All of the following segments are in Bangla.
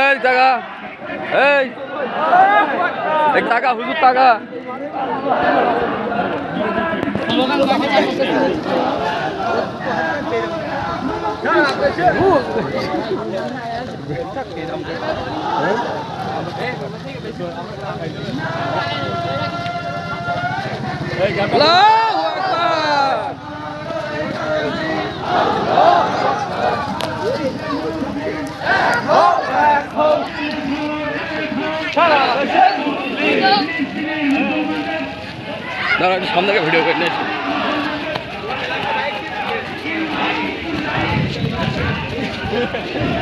এই টাকা এই। এক টাকা হুজুর টাকা। না আমি সামনে ভিডিও করে নিয়েছি Yeah.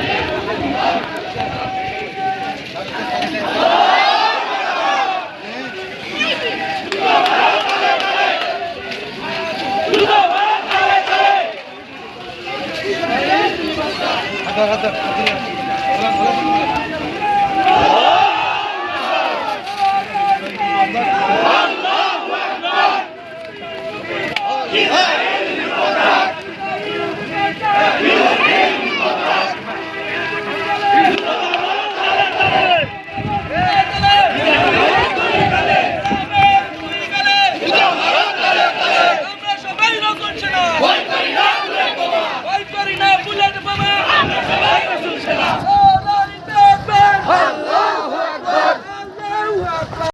Yeah.